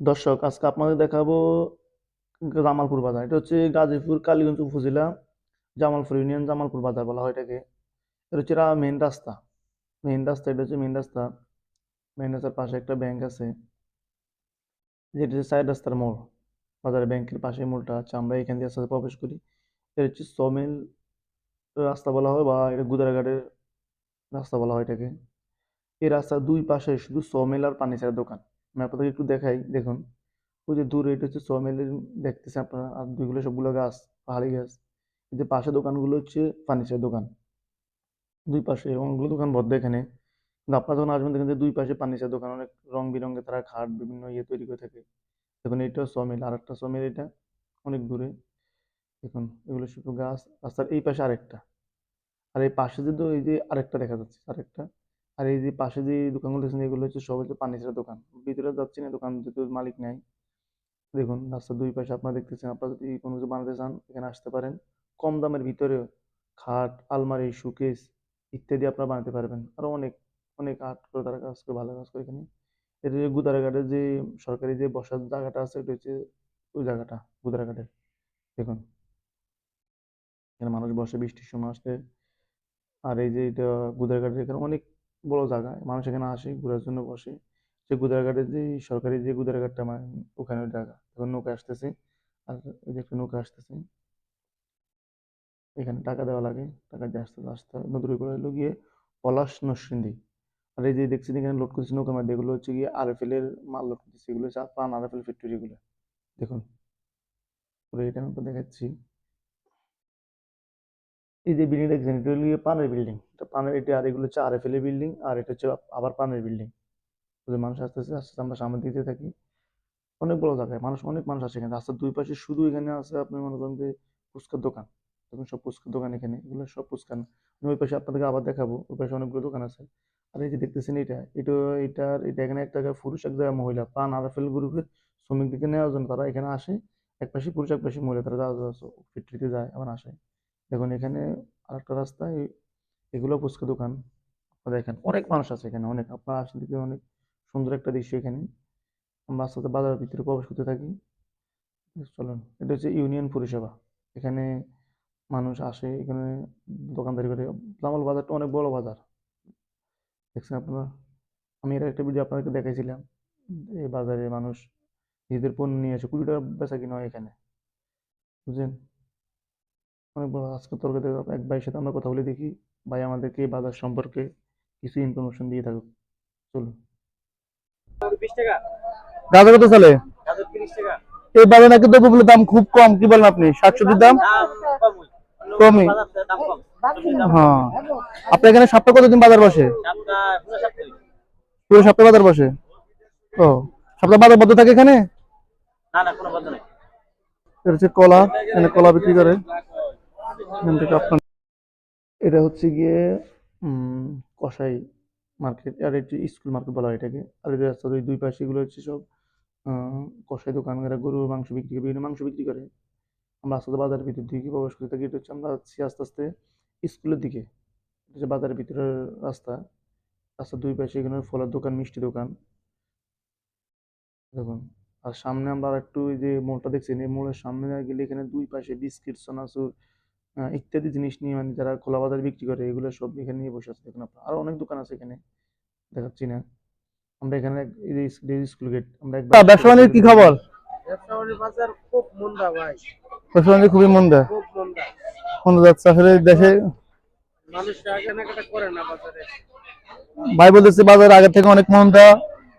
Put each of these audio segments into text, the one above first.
দর্শক, আজকে আপনাদের দেখাবো জামালপুর বাজার। এটা হচ্ছে গাজীপুর কালীগঞ্জ উপজেলা জামালপুর ইউনিয়ন জামালপুর বাজার বলা হয় এটাকে। এটা হচ্ছে মেন রাস্তা। মেন রাস্তা, এটা হচ্ছে মেন রাস্তা। মেন রাস্তার পাশে একটা ব্যাংক আছে। যেটা হচ্ছে সাইড রাস্তার মোড়। বাজারের ব্যাংকের পাশে মোড়টা আছে। আমরা এখান দিয়ে আস্তে প্রবেশ করি। এটা হচ্ছে সমেল রাস্তা বলা হয় বা এটা গুদারাঘাটের রাস্তা বলা হয় এটাকে। এই রাস্তার দুই পাশে শুধু সমেল আর পানিসারের দোকান। আমি আপনাদেরকে একটু দেখাই, দেখুন। ওই যে দূরে এটা হচ্ছে সমিলের, দেখতেছেন আপনারা? আর দুইগুলো সবগুলো গাছ, পাহাড়ি গাছ। এই যে পাশে দোকানগুলো হচ্ছে ফার্নিচার দোকান। দুই পাশে অনেকগুলো দোকান বদ্ধ এখানে। কিন্তু আপনারা যখন আসবেন দেখেন যে দুই পাশে ফার্নিচার দোকান। অনেক রং বেরঙের তারা খাট, বিভিন্ন ইয়ে তৈরি করে থাকে। দেখুন, এইটা সমিল আর একটা সমিল এটা, অনেক দূরে। দেখুন, এগুলো শুধু গাছ। রাস্তার এই পাশে আরেকটা। আর এই পাশে যে তো- এই যে আরেকটা দেখা যাচ্ছে, আরেকটা। আর এই যে পাশে যে দোকানগুলো দেখছেন এগুলো হচ্ছে সব হচ্ছে ফার্নিচারের দোকান। ভিতরে যাচ্ছি না, দোকান যেহেতু মালিক নাই। দেখুন, রাস্তার দুই পাশে আপনারা দেখতেছেন, আপনারা যদি কোনো কিছু বানাতে চান, এখানে আসতে পারেন। কম দামের ভিতরে খাট, আলমারি, শোকেস ইত্যাদি আপনারা বানাতে পারবেন। আরও অনেক অনেক আর্ট করে তারা কাজ করে, ভালো কাজ করে এখানে। এটা যে গুদারাঘাটের যে সরকারি যে বসার জায়গাটা আছে এটা হচ্ছে ওই জায়গাটা, গুদারাঘাটের। দেখুন। এখানে মানুষ বসে, বৃষ্টির সময় আসলে। আর এই যে এটা গুদারাঘাটের এখানে অনেক বড় জায়গা মানুষ এখানে আসে, ঘোরার জন্য বসে। যে গুদারাঘাটের যে সরকারি যে গুদারাঘাটটা মানে ওখানে জায়গা। এখন নৌকা আসতেছে আর ওই যে একটা নৌকা আসতেছে। এখানে টাকা দেওয়া লাগে, টাকা দিয়ে আসতে আসতে হয় নদীর উপরে হলো গিয়ে পলাশ নরসিংদী। আর এই যে দেখছেন এখানে লোড করছে নৌকা মাধ্যমে এগুলো হচ্ছে গিয়ে আরএফএল এর মাল লোড করতেছে। এগুলো হচ্ছে পান আরএফএল ফ্যাক্টরি গুলো দেখুন। পুরো এটা আমি দেখাচ্ছি। এই যে বিল্ডিং দেখছেন, এটা হলো পানের বিল্ডিং পানের এটা, আর এগুলো হচ্ছে আরএফএল এর বিল্ডিং আর এটা হচ্ছে আবার পানের বিল্ডিং মানুষ আস্তে আস্তে আমরা সামনের দিকে থাকি। অনেক বড় জায়গায় মানুষ, অনেক মানুষ আছে এখানে। রাস্তার দুই পাশে শুধু এখানে আছে আপনি মনে করেন যে ফুচকার দোকান। দেখুন সব ফুচকার দোকান এখানে, এগুলো সব ফুচকা আমি ওই পাশে আপনাদেরকে আবার দেখাবো, ওই পাশে অনেকগুলো দোকান আছে। আর এই যে দেখতেছেন এটা এটা এটার এটা এখানে একটা পুরুষ, এক জায়গায় মহিলা। পান আরাফেল গ্রুপের শ্রমিকদেরকে নেওয়ার জন্য তারা এখানে আসে। এক পাশে পুরুষ, এক পাশে মহিলা, তারা ফ্যাক্টরিতে যায়, আবার আসে। দেখুন, এখানে আরেকটা রাস্তায় এগুলো ফুচকা দোকান। দেখেন, অনেক মানুষ আছে এখানে, অনেক আপনারা আসলে অনেক সুন্দর একটা দৃশ্য এখানে। আমরা আস্তে আস্তে বাজারের ভিতরে প্রবেশ করতে থাকি। চলুন, এটা হচ্ছে ইউনিয়ন পরিষেবা। এখানে মানুষ আসে, এখানে দোকানদারি করে। জামাল বাজারটা অনেক বড় বাজার। দেখছেন আপনারা? আমি এর একটা ভিডিও আপনাদেরকে দেখাইছিলাম। এই বাজারে মানুষ নিজেদের পণ্য নিয়ে আসে। কুড়ি টাকা বেচা কিনা হয় এখানে। বুঝলেন? অনেক বড় আজকে তরকারি এক ভাইয়ের সাথে আমরা কথা বলে দেখি। ভাই আমাদেরকে বাজার সম্পর্কে কিছু ইনফরমেশন দিয়ে থাকুক। চলুন বিশ কত চলে? গাজর এই বাজারে নাকি দ্রব্যমূল্যের দাম খুব কম কি বলেন আপনি? শাকসবজির দাম? দাম কমই। হ্যাঁ। আপনার এখানে সপ্তাহে কতদিন বাজার বসে? পুরো সপ্তাহে। বাজার বসে? ও সপ্তাহে বাজার বন্ধ থাকে এখানে? না না কোনো বন্ধ নেই। কলা এখানে কলা বিক্রি করে। এখান থেকে আপনার এটা হচ্ছে গিয়ে কসাই মার্কেট, আর এটি স্কুল মার্কেট বলা হয় এটাকে। আর রাস্তার ওই দুই পাশে এগুলো হচ্ছে সব কসাই দোকান গরুর মাংস বিক্রি করে, বিভিন্ন মাংস বিক্রি করে। আমরা আস্তে আস্তে বাজারের ভিতর দিকে প্রবেশ করতে থাকি, এটা হচ্ছে আমরা যাচ্ছি আস্তে আস্তে স্কুলের দিকে। এটা হচ্ছে বাজারের ভিতরের রাস্তা। রাস্তার দুই পাশে এখানে ফলের দোকান, মিষ্টি দোকান। দেখুন, আর সামনে আমরা একটু ওই যে মোড়টা দেখছি এই মোড়ের সামনে গেলে এখানে দুই পাশে বিস্কিট, সোনাচুর ইত্যাদি জিনিস নিয়ে মানে যারা খোলা বাজারে বিক্রি করে এগুলো সব এখানে নিয়ে বসে আছে। দেখুন আপনার আরও অনেক দোকান আছে এখানে। দেখাচ্ছি না। আমরা এখানে এই স্কুল- গেট আমরা ব্যবসা বাণিজ্যের কি খবর? ব্যবসা বাজার খুব মন্দা ভাই। ব্যবসা বাণিজ্য খুবই মন্দা। খুব মন্দা। মন্দা যাচ্ছে আসলে দেশে। মানুষ কেনাকাটা করে না বাজারে। ভাই বলতেছে বাজার আগের থেকে অনেক মন্দা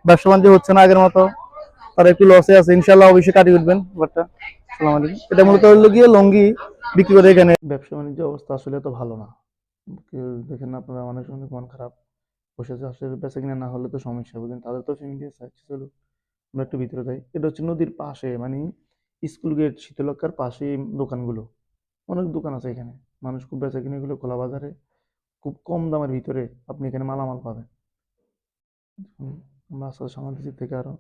ব্যবসা বাণিজ্য হচ্ছে না আগের মতো। তারা একটু লসে আছে ইনশাল্লাহ অবশ্যই কাটিয়ে উঠবেন ব্যাপারটা সালাম আলাইকুম। এটা মূলত হলো গিয়ে লঙ্গি বিক্রি করে এখানে। ব্যবসা বাণিজ্য অবস্থা আসলে তো ভালো না। দেখেন আপনারা, অনেক মন খারাপ, বসে আসলে বেচা না হলে তো সমস্যা, বুঝলেন? তাদের তো ফ্যামিলি আছে চলো আমরা একটু ভিতরে যাই। এটা হচ্ছে নদীর পাশে মানে স্কুল গেট শীতলক্ষার পাশে দোকানগুলো। অনেক দোকান আছে এখানে। মানুষ খুব বেচা কিনে এগুলো খোলা বাজারে, খুব কম দামের ভিতরে আপনি এখানে মালামাল পাবেন। আমরা থেকে আরও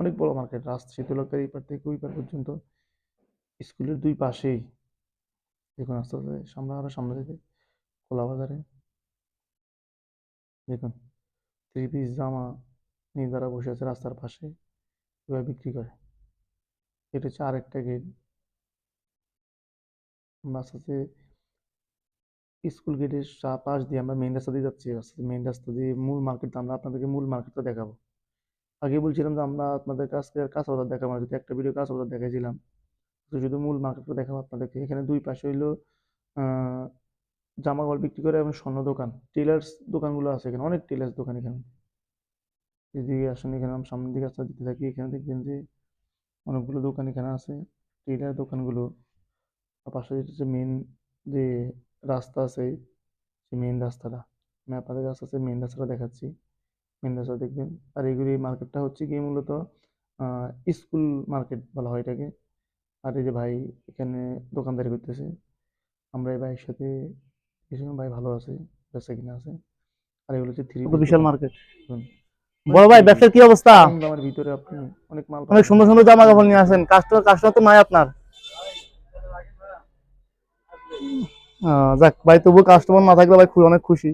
অনেক বড় মার্কেট রাস্তা শীতলক্ষার এই পার থেকে ওই পার পর্যন্ত। স্কুলের দুই পাশেই, দেখুন আস্তে আস্তে সামনে আরও সামনে দিকে খোলা বাজারে। দেখুন থ্রি পিস জামা নিয়ে যারা বসে আছে রাস্তার পাশে, এভাবে বিক্রি করে। এটা হচ্ছে আরেকটা গেট আস্তে আস্তে স্কুল গেটের পাশ দিয়ে আমরা মেইন রাস্তা দিয়ে যাচ্ছি। আস্তে মেইন রাস্তা দিয়ে মূল মার্কেট আমরা আপনাদেরকে মূল মার্কেটটা দেখাবো। আগে বলছিলাম যে আমরা আপনাদের কাছে কাঁচা বাজার দেখাবো না, যদি একটা ভিডিও কাঁচা বাজার দেখাইছিলাম, তো শুধু মূল মার্কেটটা দেখাবো আপনাদেরকে। এখানে দুই পাশে হইল জামা কাপড় বিক্রি করে এবং স্বর্ণ দোকান। টেলার্স দোকানগুলো আছে এখানে, অনেক টেলার্স দোকান এখানে। এদিকে আসেন, এখানে আমি সামনের দিকে রাস্তা দিতে থাকি, এখানে দেখবেন যে অনেকগুলো দোকান এখানে আছে টেলার দোকানগুলো। পাশে হচ্ছে মেন যে রাস্তা আছে সেই মেন রাস্তাটা আমি আপনাদের কাছে মেন রাস্তাটা দেখাচ্ছি। মেন দেখবেন। আর এগুলি মার্কেটটা হচ্ছে কি মূলত স্কুল মার্কেট বলা হয় এটাকে। আর এই যে ভাই এখানে দোকানদারি করতেছে। আমরা এই ভাইয়ের সাথে কিছু ভাই ভালো আছে বেচা কিনা আছে। আর এগুলো হচ্ছে থ্রি বিশাল মার্কেট বড় ভাই ব্যবসার কি অবস্থা? দামের ভিতরে আপনি অনেক মাল অনেক সুন্দর সুন্দর জামা কাপড় নিয়ে আসেন। কাস্টমার কাস্টমার তো নাই আপনার। যাক ভাই তবু কাস্টমার না থাকলে ভাই খুব অনেক খুশি।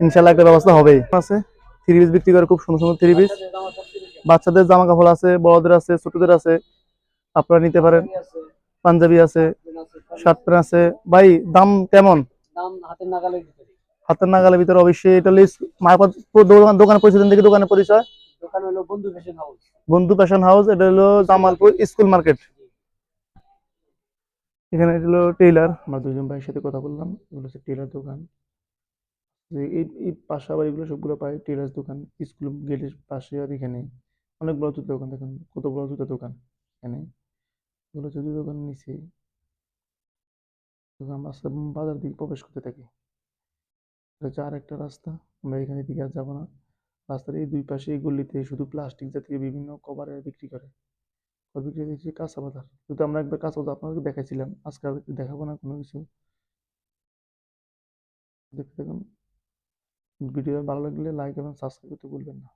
ইনশাল্লাহ একটা ব্যবস্থা হবেই। আছে। থ্রি পিস বিক্রি করে খুব সুন্দর সুন্দর থ্রি পিস। বাচ্চাদের জামা কাপড় আছে, বড়দের আছে, ছোটদের আছে। আপনারা নিতে পারেন। পাঞ্জাবি আছে, শার্ট প্যান্ট আছে। ভাই, দাম কেমন? হাতের নাগালের ভিতরে। অবশ্যই এটা লিস্ট মারফত দোকান পরিচয় দেখি দোকানের পরিচয়। বন্ধু ফ্যাশন হাউস এটা হলো জামালপুর স্কুল মার্কেট এখানে এটা হলো টেইলার আমরা দুজন ভাইয়ের সাথে কথা বললাম। এগুলো হচ্ছে টেইলার দোকান। যে এই এই পাশে আবার সবগুলো পায় টেলার্স দোকান, স্কুল গেটের পাশে আর এখানে। অনেক বড় জুতো দোকান, দেখেন কত বড় জুতো দোকান এখানে। এগুলো জুতো দোকান নিচে আমরা বাজার দিকে প্রবেশ করতে থাকি। এটা হচ্ছে আর একটা রাস্তা, আমরা এখানে দিকে আর যাব না। রাস্তার এই দুই পাশে এই গলিতে শুধু প্লাস্টিক জাতীয় বিভিন্ন কভারের বিক্রি করে। বিক্রি দিচ্ছে কাঁচা বাজার। যেহেতু আমরা একবার কাঁচা বাজার আপনাদেরকে দেখাইছিলাম, আজকে দেখাবো না কোনো কিছু। দেখতে থাকুন। ভিডিও ভালো লাগলে লাইক এবং সাবস্ক্রাইব করতে ভুলবেন না।